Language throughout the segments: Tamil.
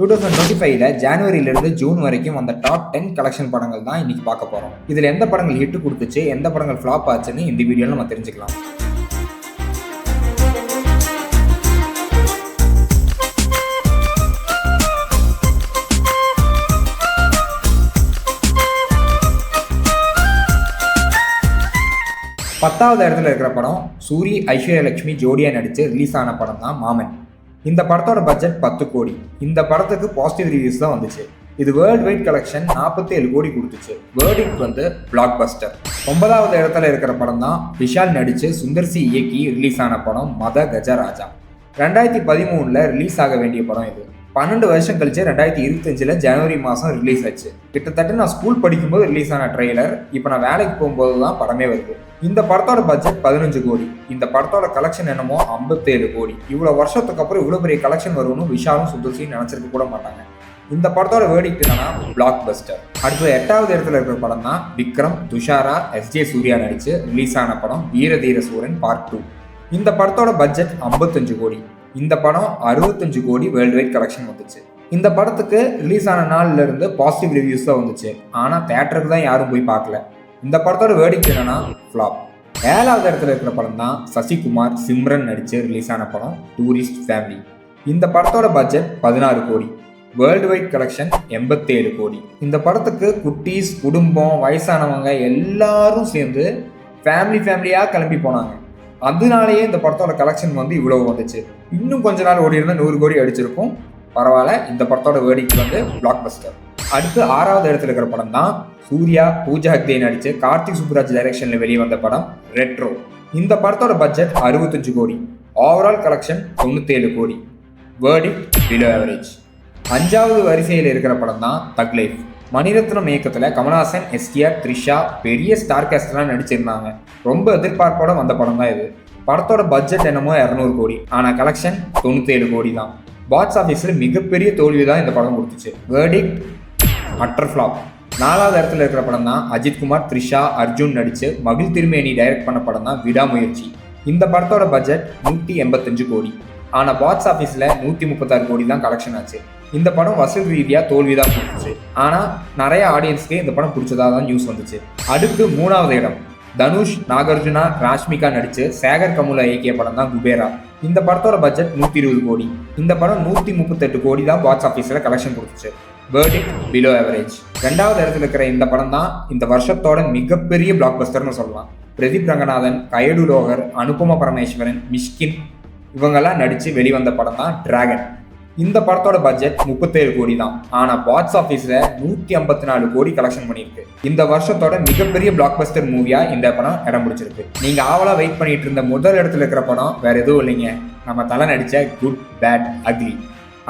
டூ தௌசண்ட் டுவெண்ட்டி ஃபைவ்ல ஜான்வரியிலிருந்து ஜூன் வரைக்கும் அந்த டாப் டென் கலெக்ஷன் படங்கள் தான் இன்னைக்கு பார்க்க போறோம். இதுல எந்த படங்கள் ஹிட் கொடுத்துச்சு எந்த படங்கள் ஃப்ளாப் ஆச்சுன்னு இந்த வீடியோல நம்ம தெரிஞ்சுக்கலாம். பத்தாவது இடத்துல இருக்கிற படம் சூரி ஐஸ்வர்யா லட்சுமி ஜோடியா நடிச்சு ரிலீஸ் ஆன படம் தான் மாமன். இந்த படத்தோட பட்ஜெட் பத்து கோடி. இந்த படத்துக்கு பாசிட்டிவ் ரிவ்யூஸ் தான் வந்துச்சு. இது வேர்ல்டு வைட் கலெக்ஷன் நாற்பத்தி ஏழு கோடி கொடுத்துச்சு. வேர்டிக் வந்து பிளாக் பஸ்டர் ஒன்பதாவது இடத்துல இருக்கிற படம் தான் விஷால் நடிச்சு சுந்தர்சி இயக்கி ரிலீஸ் ஆன படம் மத கஜராஜா. ரெண்டாயிரத்தி பதிமூணில் ரிலீஸ் ஆக வேண்டிய படம் இது. பன்னெண்டு வருஷம் கழிச்சு ரெண்டாயிரத்தி இருபத்தஞ்சில் ஜனவரி மாதம் ரிலீஸ் ஆச்சு. கிட்டத்தட்ட நான் ஸ்கூல் படிக்கும்போது ரிலீஸ் ஆன ட்ரெய்லர் இப்போ நான் வேலைக்கு போகும்போது தான் படமே வருது. இந்த படத்தோட பட்ஜெட் பதினஞ்சு கோடி. இந்த படத்தோட கலெக்ஷன் என்னமோ ஐம்பத்தேழு கோடி. இவ்வளோ வருஷத்துக்கு அப்புறம் இவ்வளோ பெரிய கலெக்ஷன் வரும்னு விஷாலும் சுதர்சியும் நினச்சிருக்க கூட மாட்டாங்க. இந்த படத்தோட வேர்டிக்ட் என்னன்னா பிளாக் பஸ்டர் அடுத்து எட்டாவது இடத்துல இருக்கிற படம் தான் விக்ரம் துஷாரா எஸ் ஜே சூர்யா நடிச்சு ரிலீஸ் ஆன படம் வீரதீர சூரன் பார்ட் டூ இந்த படத்தோட பட்ஜெட் ஐம்பத்தஞ்சு கோடி. இந்த படம் அறுபத்தஞ்சு கோடி வேர்ல்டு வைட் கலெக்ஷன் வந்துச்சு. இந்த படத்துக்கு ரிலீஸ் ஆன நாள்ல இருந்து பாசிட்டிவ் ரிவ்யூஸ் தான் வந்துச்சு. ஆனால் தேட்டருக்கு தான் யாரும் போய் பார்க்கல. இந்த படத்தோட வேடிக்கை என்னன்னா ஃப்ளாப் ஏழாவது இடத்துல இருக்கிற படம் தான் சசிகுமார் சிம்ரன் நடிச்சு ரிலீஸ் ஆன படம் டூரிஸ்ட் ஃபேமிலி இந்த படத்தோட பட்ஜெட் பதினாறு கோடி. வேர்ல்டு வைட் கலெக்ஷன் எண்பத்தேழு கோடி. இந்த படத்துக்கு குட்டீஸ் குடும்பம் வயசானவங்க எல்லாரும் சேர்ந்து ஃபேமிலி ஃபேமிலியாக கிளம்பி போனாங்க. அதனாலேயே இந்த படத்தோட கலெக்ஷன் வந்து இவ்வளவு வந்துச்சு. இன்னும் கொஞ்ச நாள் ஓடி இருந்தால் நூறு கோடி அடிச்சிருக்கும். பரவாயில்ல இந்த படத்தோட வேடிக்கு வந்து பிளாக் பஸ்டர் அடுத்து ஆறாவது இடத்துல இருக்கிற படம் தான் சூர்யா பூஜா ஹக்தே நடிச்சு கார்த்திக் சுப்ராஜ் டைரக்ஷன்ல வெளியே வந்த படம் ரெட்ரோ இந்த படத்தோட பட்ஜெட் அறுபத்தஞ்சு கோடி. ஓவரால் கலெக்ஷன் தொண்ணூத்தேழு கோடி. வேர்டிங் பிலோ ஆவரேஜ் அஞ்சாவது வரிசையில் இருக்கிற படம் தான் தக் லைஃப் மணிரத்னம் இயக்கத்தில் கமல்ஹாசன் எஸ்டிஆர் த்ரிஷா பெரிய ஸ்டார் கேஸ்ட்லாம் நடிச்சிருந்தாங்க. ரொம்ப எதிர்பார்ப்போட வந்த படம் தான் இது. படத்தோட பட்ஜெட் என்னமோ இரநூறு கோடி. ஆனால் கலெக்ஷன் தொண்ணூத்தேழு கோடி தான். பாக்ஸ் ஆஃபீஸில் மிகப்பெரிய தோல்வி தான் இந்த படம் கொடுத்துச்சு. வேர்டிக் அட்டர் ஃப்ளாப் நாலாவது இடத்துல இருக்கிற படம் தான் அஜித்குமார் த்ரிஷா அர்ஜுன் நடித்து மகிழ் திருமேனி டைரக்ட் பண்ண படம் தான் விடாமுயற்சி. இந்த படத்தோட பட்ஜெட் நூற்றி எண்பத்தஞ்சு கோடி. ஆனால் பாக்ஸ் ஆஃபீஸில் நூற்றி முப்பத்தாறு கோடி தான் கலெக்ஷன் ஆச்சு. இந்த படம் வசூல் ரீதியாக தோல்வி தான் கொடுத்துச்சு. ஆனால் நிறைய ஆடியன்ஸ்க்கு இந்த படம் பிடிச்சதா தான் நியூஸ் வந்துச்சு. அடுத்து மூணாவது இடம். தனுஷ் நாகார்ஜுனா ராஷ்மிகா நடித்து சேகர் கமுலா இயக்கிய படம் தான் குபேரா. இந்த படத்தோட பட்ஜெட் நூற்றி இருபது கோடி. இந்த படம் நூற்றி முப்பத்தெட்டு கோடி தான் பாக்ஸ் ஆஃபீஸில் கலெக்ஷன் கொடுத்துச்சு. வேர்டிக் பிலோ ஆவரேஜ் ரெண்டாவது இடத்துல இருக்கிற இந்த படம் தான் இந்த வருஷத்தோட மிகப்பெரிய பிளாக் பஸ்டர்னு சொல்லலாம். பிரதீப் ரங்கநாதன் கயடு ரோகர் அனுபம பரமேஸ்வரன் மிஷ்கின் இவங்கெல்லாம் நடித்து வெளிவந்த படம் தான் டிராகன் இந்த படத்தோட பட்ஜெட் முப்பத்தேழு கோடி தான். ஆனால் பாக்ஸ் ஆஃபீஸில் நூற்றி ஐம்பத்தி நாலு கோடி கலெக்ஷன் பண்ணியிருக்கு. இந்த வருஷத்தோட மிகப்பெரிய பிளாக் பஸ்டர் மூவியாக இந்த படம் இடம் பிடிச்சிருக்கு. நீங்கள் ஆவலாக வெயிட் பண்ணிட்டு இருந்த முதல் இடத்துல இருக்கிற படம் வேற எதுவும் இல்லைங்க. நம்ம தலை நடித்த good bad ugly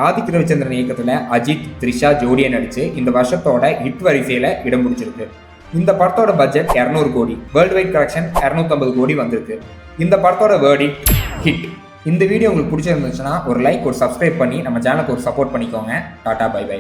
Adhik Ravichandran இயக்கத்தில் அஜித் த்ரிஷா ஜோடியை நடித்து இந்த வருஷத்தோட ஹிட் வரிசையில் இடம் பிடிச்சிருக்கு. இந்த படத்தோட பட்ஜெட் இரநூறு கோடி. வேர்ல்டு வைட் கலெக்ஷன் இரநூத்தம்பது கோடி வந்திருக்கு. இந்த படத்தோட வேர்டி ஹிட் இந்த வீடியோ உங்களுக்கு பிடிச்சிருந்துச்சுன்னா ஒரு லைக் ஒரு சப்ஸ்கிரைப் பண்ணி நம்ம சேனலுக்கு ஒரு சப்போர்ட் பண்ணிக்கோங்க. Tata bye by